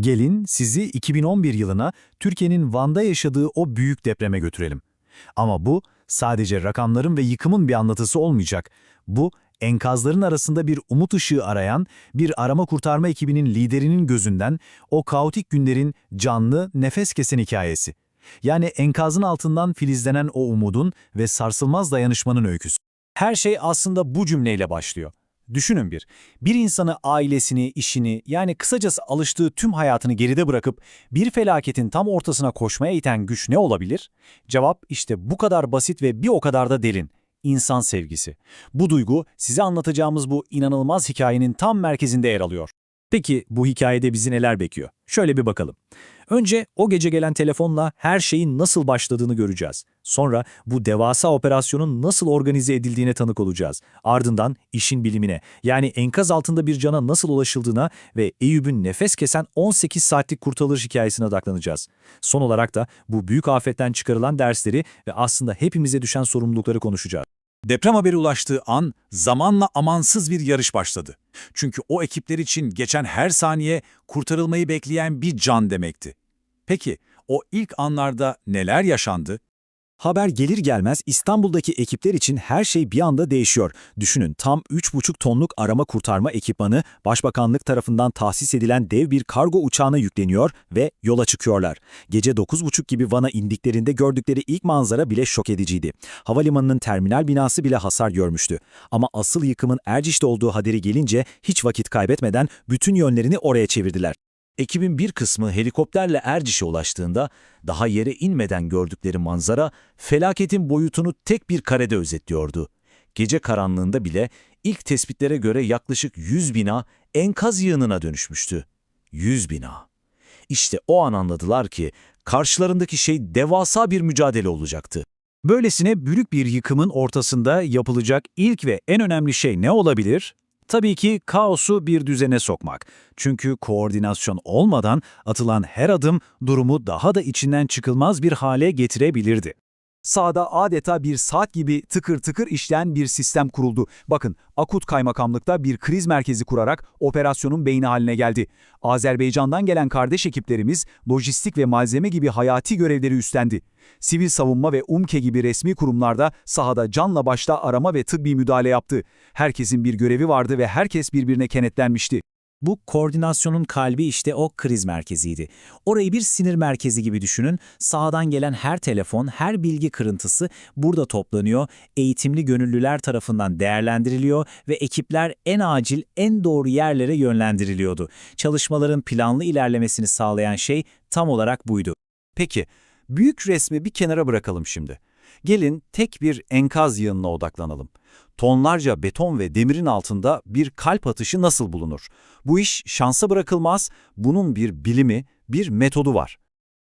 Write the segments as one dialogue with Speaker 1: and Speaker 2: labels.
Speaker 1: Gelin sizi 2011 yılına Türkiye'nin Van'da yaşadığı o büyük depreme götürelim. Ama bu sadece rakamların ve yıkımın bir anlatısı olmayacak. Bu enkazların arasında bir umut ışığı arayan bir arama kurtarma ekibinin liderinin gözünden o kaotik günlerin canlı, nefes kesen hikayesi. Yani enkazın altından filizlenen o umudun ve sarsılmaz dayanışmanın öyküsü.
Speaker 2: Her şey aslında bu cümleyle başlıyor. Düşünün bir, bir insanı ailesini, işini yani kısacası alıştığı tüm hayatını geride bırakıp bir felaketin tam ortasına koşmaya iten güç ne olabilir? Cevap işte bu kadar basit ve bir o kadar da derin. İnsan sevgisi. Bu duygu size anlatacağımız bu inanılmaz hikayenin tam merkezinde yer alıyor. Peki bu hikayede bizi neler bekliyor? Şöyle bir bakalım. Önce o gece gelen telefonla her şeyin nasıl başladığını göreceğiz. Sonra bu devasa operasyonun nasıl organize edildiğine tanık olacağız. Ardından işin bilimine, yani enkaz altında bir cana nasıl ulaşıldığına ve Eyüp'ün nefes kesen 18 saatlik kurtarılış hikayesine odaklanacağız. Son olarak da bu büyük afetten çıkarılan dersleri ve aslında hepimize düşen sorumlulukları konuşacağız.
Speaker 3: Deprem haberi ulaştığı an zamanla amansız bir yarış başladı. Çünkü o ekipler için geçen her saniye kurtarılmayı bekleyen bir can demekti. Peki o ilk anlarda neler yaşandı?
Speaker 2: Haber gelir gelmez İstanbul'daki ekipler için her şey bir anda değişiyor. Düşünün tam 3,5 tonluk arama kurtarma ekipmanı Başbakanlık tarafından tahsis edilen dev bir kargo uçağına yükleniyor ve yola çıkıyorlar. Gece 9.30 gibi Van'a indiklerinde gördükleri ilk manzara bile şok ediciydi. Havalimanının terminal binası bile hasar görmüştü. Ama asıl yıkımın Erciş'te olduğu haberi gelince hiç vakit kaybetmeden bütün yönlerini oraya çevirdiler. Ekibin bir kısmı helikopterle Erciş'e ulaştığında daha yere inmeden gördükleri manzara felaketin boyutunu tek bir karede özetliyordu. Gece karanlığında bile ilk tespitlere göre yaklaşık 100 bina enkaz yığınına dönüşmüştü. 100 bina. İşte o an anladılar ki karşılarındaki şey devasa bir mücadele olacaktı.
Speaker 1: Böylesine büyük bir yıkımın ortasında yapılacak ilk ve en önemli şey ne olabilir? Tabii ki kaosu bir düzene sokmak. Çünkü koordinasyon olmadan atılan her adım durumu daha da içinden çıkılmaz bir hale getirebilirdi.
Speaker 4: Sağda adeta bir saat gibi tıkır tıkır işleyen bir sistem kuruldu. Bakın, Akut Kaymakamlık'ta bir kriz merkezi kurarak operasyonun beyni haline geldi. Azerbaycan'dan gelen kardeş ekiplerimiz lojistik ve malzeme gibi hayati görevleri üstlendi. Sivil savunma ve UMKE gibi resmi kurumlarda sahada canla başla arama ve tıbbi müdahale yaptı. Herkesin bir görevi vardı ve herkes birbirine kenetlenmişti.
Speaker 2: Bu koordinasyonun kalbi işte o kriz merkeziydi. Orayı bir sinir merkezi gibi düşünün. Sahadan gelen her telefon, her bilgi kırıntısı burada toplanıyor, eğitimli gönüllüler tarafından değerlendiriliyor ve ekipler en acil, en doğru yerlere yönlendiriliyordu. Çalışmaların planlı ilerlemesini sağlayan şey tam olarak buydu.
Speaker 1: Peki, büyük resmi bir kenara bırakalım şimdi. Gelin tek bir enkaz yığınına odaklanalım. Tonlarca beton ve demirin altında bir kalp atışı nasıl bulunur? Bu iş şansa bırakılmaz, bunun bir bilimi, bir metodu var.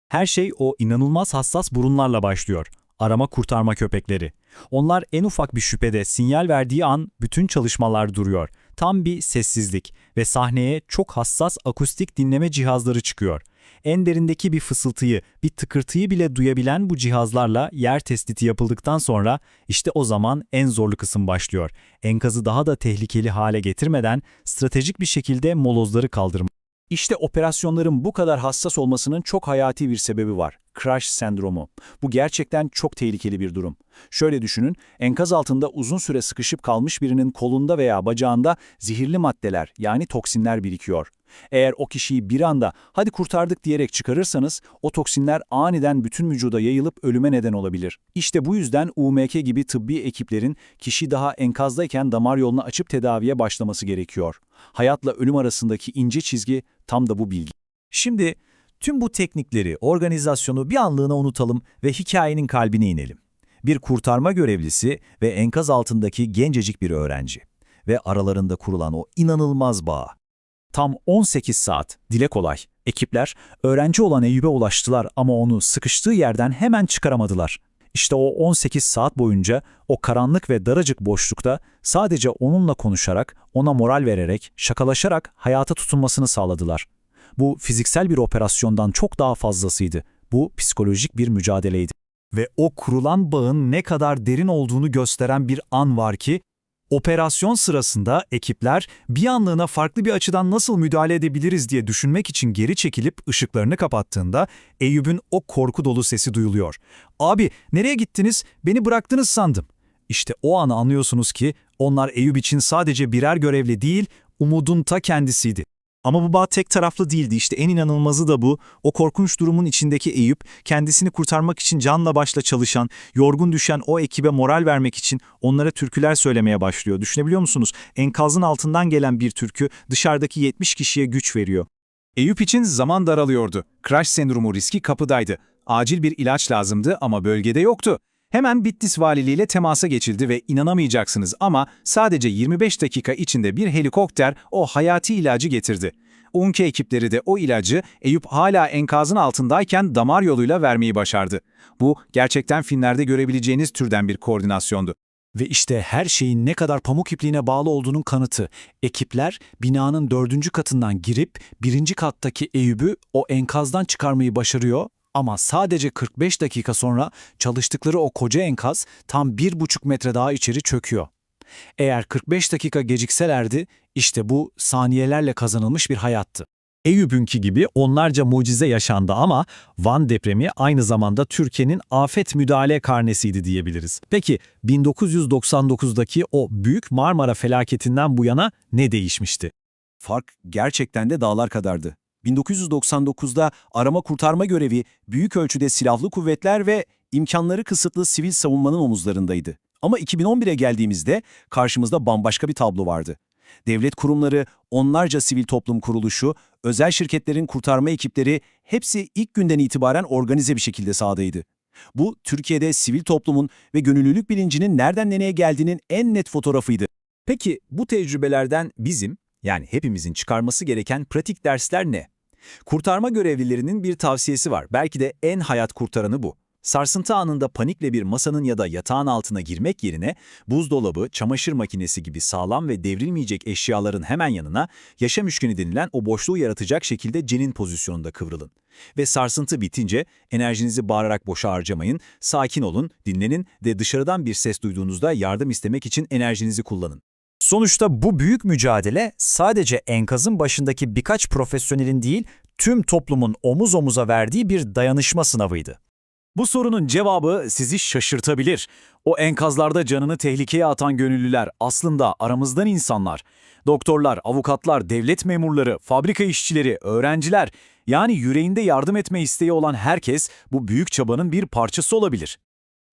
Speaker 2: Her şey o inanılmaz hassas burunlarla başlıyor. Arama kurtarma köpekleri. Onlar en ufak bir şüphede sinyal verdiği an bütün çalışmalar duruyor. Tam bir sessizlik ve sahneye çok hassas akustik dinleme cihazları çıkıyor. En derindeki bir fısıltıyı, bir tıkırtıyı bile duyabilen bu cihazlarla yer tespiti yapıldıktan sonra işte o zaman en zorlu kısım başlıyor. Enkazı daha da tehlikeli hale getirmeden stratejik bir şekilde molozları kaldırmak.
Speaker 4: İşte operasyonların bu kadar hassas olmasının çok hayati bir sebebi var. Crash sendromu. Bu gerçekten çok tehlikeli bir durum. Şöyle düşünün, enkaz altında uzun süre sıkışıp kalmış birinin kolunda veya bacağında zehirli maddeler yani toksinler birikiyor. Eğer o kişiyi bir anda hadi kurtardık diyerek çıkarırsanız o toksinler aniden bütün vücuda yayılıp ölüme neden olabilir. İşte bu yüzden UMK gibi tıbbi ekiplerin kişi daha enkazdayken damar yolunu açıp tedaviye başlaması gerekiyor. Hayatla ölüm arasındaki ince çizgi tam da bu bilgi.
Speaker 2: Şimdi tüm bu teknikleri, organizasyonu bir anlığına unutalım ve hikayenin kalbine inelim. Bir kurtarma görevlisi ve enkaz altındaki gencecik bir öğrenci ve aralarında kurulan o inanılmaz bağ. Tam 18 saat, dile kolay. Ekipler öğrenci olan Eyüp'e ulaştılar ama onu sıkıştığı yerden hemen çıkaramadılar. İşte o 18 saat boyunca o karanlık ve daracık boşlukta sadece onunla konuşarak, ona moral vererek, şakalaşarak hayata tutunmasını sağladılar. Bu fiziksel bir operasyondan çok daha fazlasıydı. Bu psikolojik bir mücadeleydi.
Speaker 1: Ve o kurulan bağın ne kadar derin olduğunu gösteren bir an var ki, Operasyon sırasında ekipler bir anlığına farklı bir açıdan nasıl müdahale edebiliriz diye düşünmek için geri çekilip ışıklarını kapattığında Eyüp'ün o korku dolu sesi duyuluyor. ''Abi nereye gittiniz? Beni bıraktınız sandım.'' İşte o anı anlıyorsunuz ki onlar Eyüp için sadece birer görevli değil, umudun ta kendisiydi.
Speaker 2: Ama bu bağ tek taraflı değildi. İşte en inanılmazı da bu. O korkunç durumun içindeki Eyüp, kendisini kurtarmak için canla başla çalışan, yorgun düşen o ekibe moral vermek için onlara türküler söylemeye başlıyor. Düşünebiliyor musunuz? Enkazın altından gelen bir türkü dışarıdaki 70 kişiye güç veriyor.
Speaker 3: Eyüp için zaman daralıyordu. Crash sendromu riski kapıdaydı. Acil bir ilaç lazımdı ama bölgede yoktu. Hemen Bitlis valiliğiyle temasa geçildi ve inanamayacaksınız ama sadece 25 dakika içinde bir helikopter o hayati ilacı getirdi. UNKE ekipleri de o ilacı Eyüp hala enkazın altındayken damar yoluyla vermeyi başardı. Bu gerçekten filmlerde görebileceğiniz türden bir koordinasyondu.
Speaker 4: Ve işte her şeyin ne kadar pamuk ipliğine bağlı olduğunun kanıtı. Ekipler binanın dördüncü katından girip birinci kattaki Eyüp'ü o enkazdan çıkarmayı başarıyor ama sadece 45 dakika sonra çalıştıkları o koca enkaz tam bir buçuk metre daha içeri çöküyor. Eğer 45 dakika gecikselerdi işte bu saniyelerle kazanılmış bir hayattı.
Speaker 1: Eyüp'ünki gibi onlarca mucize yaşandı ama Van depremi aynı zamanda Türkiye'nin afet müdahale karnesiydi diyebiliriz. Peki 1999'daki o büyük Marmara felaketinden bu yana ne değişmişti?
Speaker 2: Fark gerçekten de dağlar kadardı. 1999'da arama kurtarma görevi büyük ölçüde silahlı kuvvetler ve imkanları kısıtlı sivil savunmanın omuzlarındaydı. Ama 2011'e geldiğimizde karşımızda bambaşka bir tablo vardı. Devlet kurumları, onlarca sivil toplum kuruluşu, özel şirketlerin kurtarma ekipleri hepsi ilk günden itibaren organize bir şekilde sahadaydı. Bu, Türkiye'de sivil toplumun ve gönüllülük bilincinin nereden nereye geldiğinin en net fotoğrafıydı.
Speaker 5: Peki bu tecrübelerden bizim, yani hepimizin çıkarması gereken pratik dersler ne? Kurtarma görevlilerinin bir tavsiyesi var. Belki de en hayat kurtaranı bu. Sarsıntı anında panikle bir masanın ya da yatağın altına girmek yerine buzdolabı, çamaşır makinesi gibi sağlam ve devrilmeyecek eşyaların hemen yanına yaşam üçgeni denilen o boşluğu yaratacak şekilde cenin pozisyonunda kıvrılın. Ve sarsıntı bitince enerjinizi bağırarak boşa harcamayın, sakin olun, dinlenin ve dışarıdan bir ses duyduğunuzda yardım istemek için enerjinizi kullanın.
Speaker 1: Sonuçta bu büyük mücadele sadece enkazın başındaki birkaç profesyonelin değil, tüm toplumun omuz omuza verdiği bir dayanışma sınavıydı.
Speaker 4: Bu sorunun cevabı sizi şaşırtabilir. O enkazlarda canını tehlikeye atan gönüllüler aslında aramızdan insanlar. Doktorlar, avukatlar, devlet memurları, fabrika işçileri, öğrenciler yani yüreğinde yardım etme isteği olan herkes bu büyük çabanın bir parçası olabilir.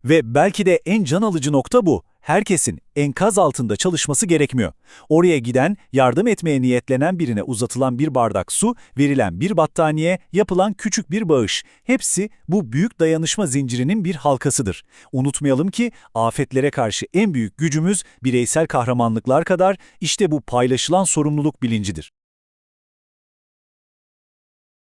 Speaker 4: Ve belki de en can alıcı nokta bu. Herkesin enkaz altında çalışması gerekmiyor. Oraya giden, yardım etmeye niyetlenen birine uzatılan bir bardak su, verilen bir battaniye, yapılan küçük bir bağış. Hepsi bu büyük dayanışma zincirinin bir halkasıdır. Unutmayalım ki afetlere karşı en büyük gücümüz bireysel kahramanlıklar kadar işte bu paylaşılan sorumluluk bilincidir.